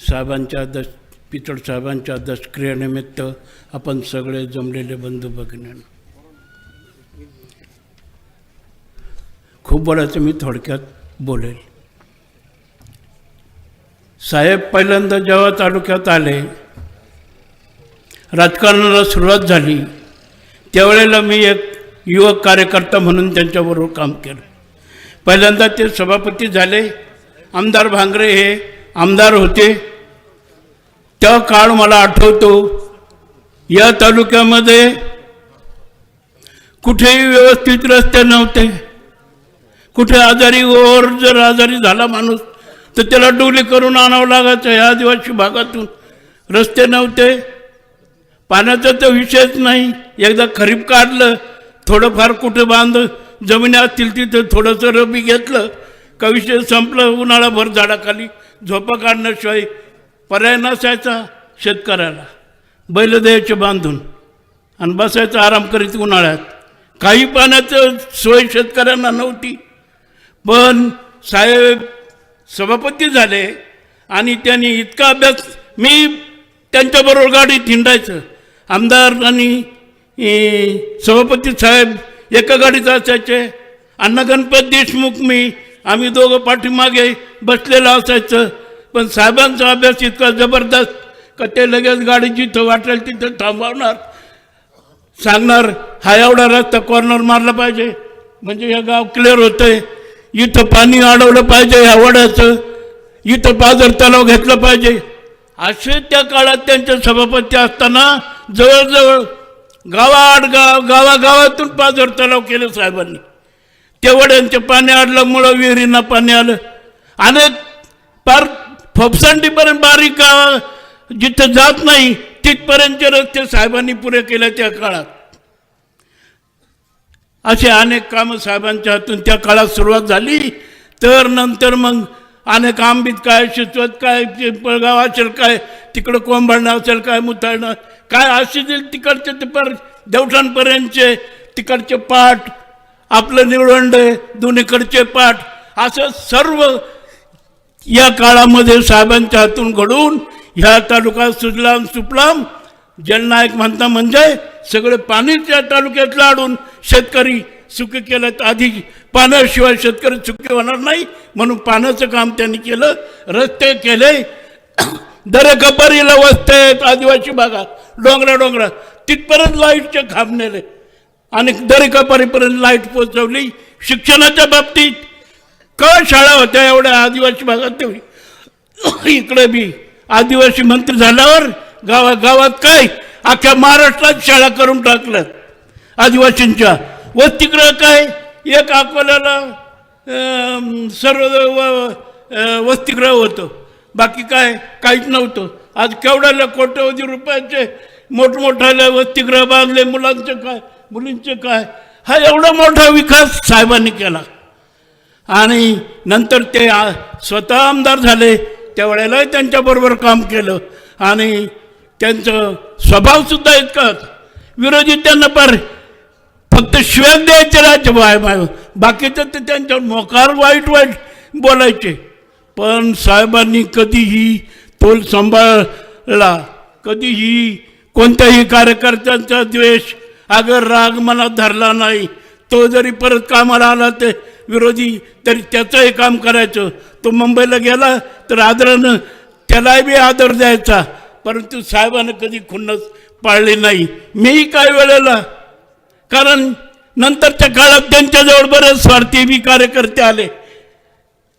साहेबांच्या दश पितळ साहेबांच्या दशक्रियेनिमित्त आपण सगळे जमलेले बंधू भगिनी खूप बोलायचं मी थोडक्यात बोलेल. साहेब पहिल्यांदा जेव्हा तालुक्यात आले राजकारणाला सुरुवात झाली त्यावेळेला मी एक युवक कार्यकर्ता म्हणून त्यांच्याबरोबर काम केलं. पहिल्यांदा ते सभापती झाले. आमदार भांगरे हे आमदार होते. त्या काळ मला आठवतो. या तालुक्यामध्ये कुठेही व्यवस्थित रस्ते नव्हते. कुठे आजारी ओर जर आजारी झाला माणूस तर त्याला डोली करून आणावं लागायचं या आदिवासी भागातून. रस्ते नव्हते. पाण्याचा तर विषयच नाही. एकदा खरीप काढलं थोडंफार कुठं बांध जमिनी असतील तिथं थोडंसं रबी घेतलं का विषय संपलं उन्हाळाभर झाडाखाली झोपा काढण्याशिवाय पर्याय नसायचा शेतकऱ्याला. बैल द्यायचे बांधून आणि बसायचं आराम करीत उन्हाळ्यात. काही पाण्याचं सोय शेतकऱ्यांना नव्हती. पण साहेब सभापती झाले आणि त्यांनी इतका अभ्यास मी त्यांच्याबरोबर गाडीत हिंडायचं. आमदार आणि सभापती साहेब एका गाडीत असायचे. अण्णा गणपत देशमुख मी आम्ही दोघं पाठीमागे बसलेलं असायचं. पण साहेबांचा अभ्यास इतका जबरदस्त का ते लगेच गाडी जिथं वाटेल तिथं थांबवणार. सांगणार हा एवढा रस्ता कॉर्नर मारला पाहिजे. म्हणजे हे गाव क्लिअर होतंय. इथं पाणी अडवलं पाहिजे ह्या वड्याचं. इथं पाजर तलाव घेतलं पाहिजे. असे त्या काळात त्यांचे सभापती असताना जवळजवळ गावाआड गाव गावागावातून पाजर तलाव केले साहेबांनी. त्या वड्यांचे पाणी अडल्यामुळं विहिरींना पाणी आलं. अनेक पार फोपसांडीपर्यंत बारीक गाव जिथं जात नाही तिथपर्यंतचे रस्ते साहेबांनी पुरे केल्या त्या काळात. असे अनेक कामं साहेबांच्या हातून त्या काळात सुरुवात झाली. तर नंतर मग अनेक आंबीत काय शिचवत काय पिंपळगाव असेल काय तिकडं कोंबडणं असेल काय मुताळणं काय असे तिकडचे ते पर देवठांपर्यंतचे तिकडचे पाठ आपलं निवडंड दोन्हीकडचे पाठ. असं सर्व या काळामध्ये साहेबांच्या हातून घडून ह्या तालुका सुजलाम सुपलाम जलनायक म्हणता म्हणजे सगळे पाणी त्या तालुक्यातलं आणून शेतकरी सुखी केलं आधी पाण्याशिवाय शेतकरी सुखी होणार नाही म्हणून पाण्याचं काम त्यांनी केलं. रस्ते केले. दरेकपारीला वस्ते आहेत आदिवासी भागात डोंगरा डोंगरात तिथपर्यंत लाईटचे खांब नेले. आणि दरेकापारीपर्यंत लाइट पोचवली शिक्षणाच्या बाबतीत क शाळा होत्या एवढ्या आदिवासी भागात इकडे बी आदिवासी मंत्री झाल्यावर गावा गावात काय अख्ख्या महाराष्ट्रात शाळा करून टाकल्यात आदिवासींच्या. वसतिगृह काय एक अकोल्याला सर्व व- वसतिगृह होतं. बाकी काय काहीच नव्हतं. आज केवढ्याला कोट्यवधी रुपयाचे मोठमोठ्याला वसतिगृह बांधले मुलांचं काय? मुलींचे काय? हा एवढा मोठा विकास साहेबांनी केला. आणि नंतर ते स्वतः आमदार झाले त्यावेळेलाही त्यांच्याबरोबर काम केलं. आणि त्यांचं स्वभावसुद्धा इतकाच विरोधी त्यांना पार फक्त शिव्या द्यायचे राहायचे बाय बाकीचं ते त्यांच्यावर मोकार वाईट वाईट बोलायचे. पण साहेबांनी कधीही तोल सांभाळला. कधीही कोणत्याही कार्यकर्त्यांचा द्वेष अगर राग मनात धरला नाही तो जरी परत कामाला आला ते विरोधी तरी त्याचंही काम करायचं. तो मुंबईला गेला तर आदरानं त्यालाही बी आदर द्यायचा. परंतु साहेबानं कधी खुन्नस पाळली नाही. मीही काय वेळेला कारण नंतरच्या काळात त्यांच्याजवळ बरेच स्वार्थी बी कार्यकर्ते आले.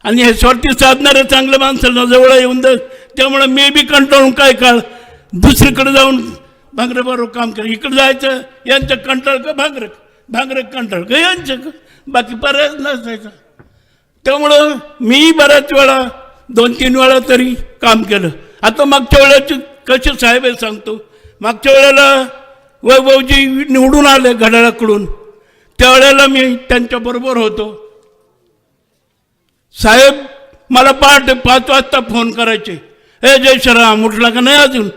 आणि हे स्वार्थी साधणारे चांगल्या माणसांना जवळ येऊन दे त्यामुळे मी बी कंटाळून काय काळ दुसरीकडे जाऊन भांगरेबरोबर काम कर इकडं जायचं यांचं कंटाळ का भांगरे भांगरे कंटाळ का यांचं का बाकी पर्यायच नसायचा त्यामुळं मी बऱ्याच वेळा दोन तीन वेळा तरी काम केलं. आता मागच्या वेळेची कसे साहेब सांगतो. मागच्या वेळेला वैभवजी निवडून आले घड्याळाकडून. त्यावेळेला मी त्यांच्याबरोबर होतो. साहेब मला पहाटे पाच वाजता फोन करायचे. हे जय श्रीराम उठला का नाही अजून?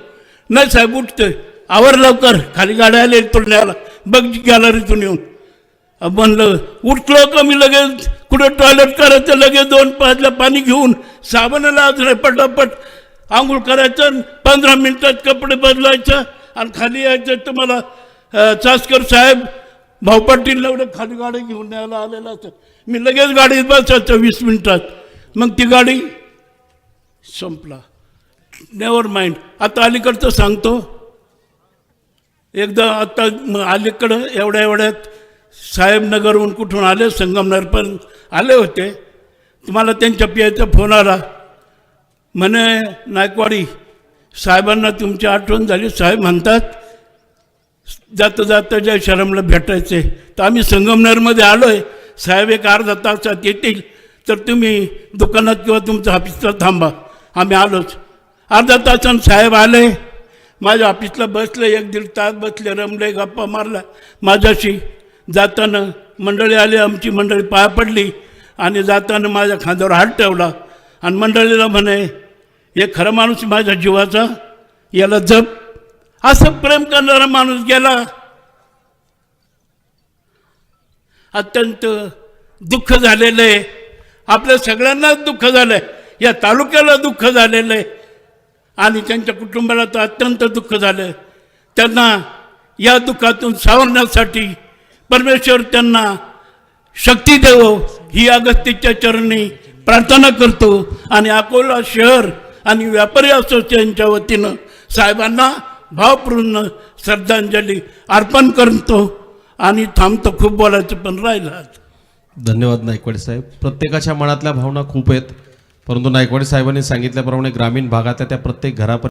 नाही साहेब उठतोय. आवर लवकर खाली गाड्या आले न्यायला. बघ गॅलरीतून येऊन. म्हणलं उठलो का मी लगेच? कुठं टॉयलेट करायचं लगेच दोन पाचला पाणी घेऊन. साबणाला पटापट आंघोळ करायचं पंधरा मिनिटात कपडे बदलायचं आणि खाली यायचं. तुम्हाला चास्कर साहेब भाऊपाटील एवढं खाली गाडी घेऊन न्यायला आलेला असं मी लगेच गाडीत बसायचं वीस मिनिटात. मग ती गाडी संपला. नेवर माइंड आता अलीकडचं सांगतो. एकदा आता मग अलीकडं एवढ्या एवढ्यात साहेबनगरहून कुठून आले संगमनगरपर्यंत आले होते. तुम्हाला त्यांच्या पियाचा फोन आला. म्हणे नायकवाडी साहेबांना तुमची आठवण झाली. साहेब म्हणतात जाता जाता जय शरमला भेटायचे. तर आम्ही संगमनेरमध्ये आलो आहे साहेब एक अर्धा तासात येतील. तर तुम्ही दुकानात किंवा तुमच्या ऑफिसला थांबा. आम्ही आलोच. अर्धा तासान साहेब आले. माझ्या ऑफिसला बसले एक दीड तास बसले रमले गप्पा मारला माझ्याशी जाताना मंडळी आली आमची मंडळी पाया पडली आणि जाताना माझ्या खांद्यावर हात ठेवला. आणि मंडळीला म्हणे हे खरं माणूस माझ्या जीवाचा याला जप. असं प्रेम करणारा माणूस गेला. अत्यंत दुःख झालेलं आहे. आपल्या सगळ्यांनाच दुःख झालं आहे या तालुक्याला दुःख झालेलं आहे. आणि त्यांच्या कुटुंबाला तर अत्यंत दुःख झालं. त्यांना या दुःखातून सावरण्यासाठी परमेश्वर त्यांना शक्ती देवो ही अगस्तीच्या चरणी प्रार्थना करतो. आणि अकोला शहर आणि व्यापारी असोसिएशनच्या वतीनं साहेबांना भावपूर्ण श्रद्धांजली अर्पण करतो. आणि थांबतो खूप बोलायचं पण राहिलं धन्यवाद नायकवाडी साहेब. प्रत्येकाच्या मनातल्या भावना खूप आहेत. परंतु नायकवाडी साहेबांनी सांगितल्याप्रमाणे ग्रामीण भागातल्या त्या प्रत्येक घरापर्यंत